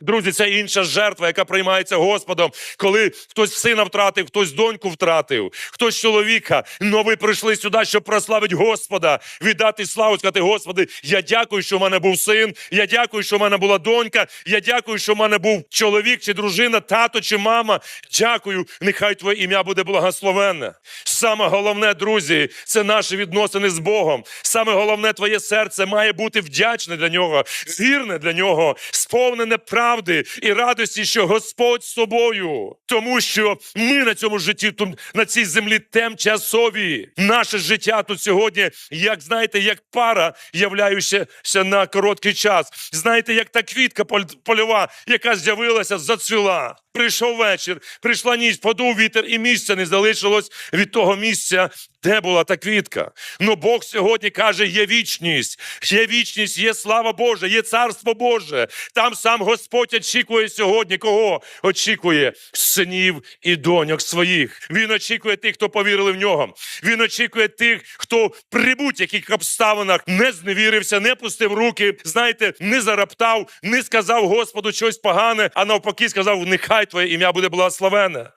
Друзі, це інша жертва, яка приймається Господом, коли хтось сина втратив, хтось доньку втратив, хтось чоловіка. Но ви прийшли сюди, щоб прославити Господа, віддати славу, сказати, Господи, я дякую, що в мене був син. Я дякую, що в мене була донька. Я дякую, що в мене був чоловік чи дружина, тато чи мама. Дякую, нехай Твоє ім'я буде благословенне. Саме головне, друзі, це наші відносини з Богом. Саме головне, твоє серце має бути вдячне для нього, вірне для нього, сповнене правди і радості, що Господь з собою. Тому що ми на цьому житті, на цій землі тимчасові. Наше життя тут сьогодні, як знаєте, як пара, являючася на короткий час. Знаєте, як та квітка поль- польова, яка з'явилася, зацвіла. Прийшов вечір, прийшла ніч, подув вітер, і місця не залишилось від того місця, де була та квітка. Ну Бог сьогодні каже: є вічність, є вічність, є слава Божа, є царство Боже. Там сам Господь очікує сьогодні. Кого очікує синів і доньок своїх. Він очікує тих, хто повірили в нього. Він очікує тих, хто при будь-яких обставинах не зневірився, не пустив руки, знаєте, не зараптав, не сказав Господу щось погане, а навпаки сказав: нехай твоє ім'я буде благословене.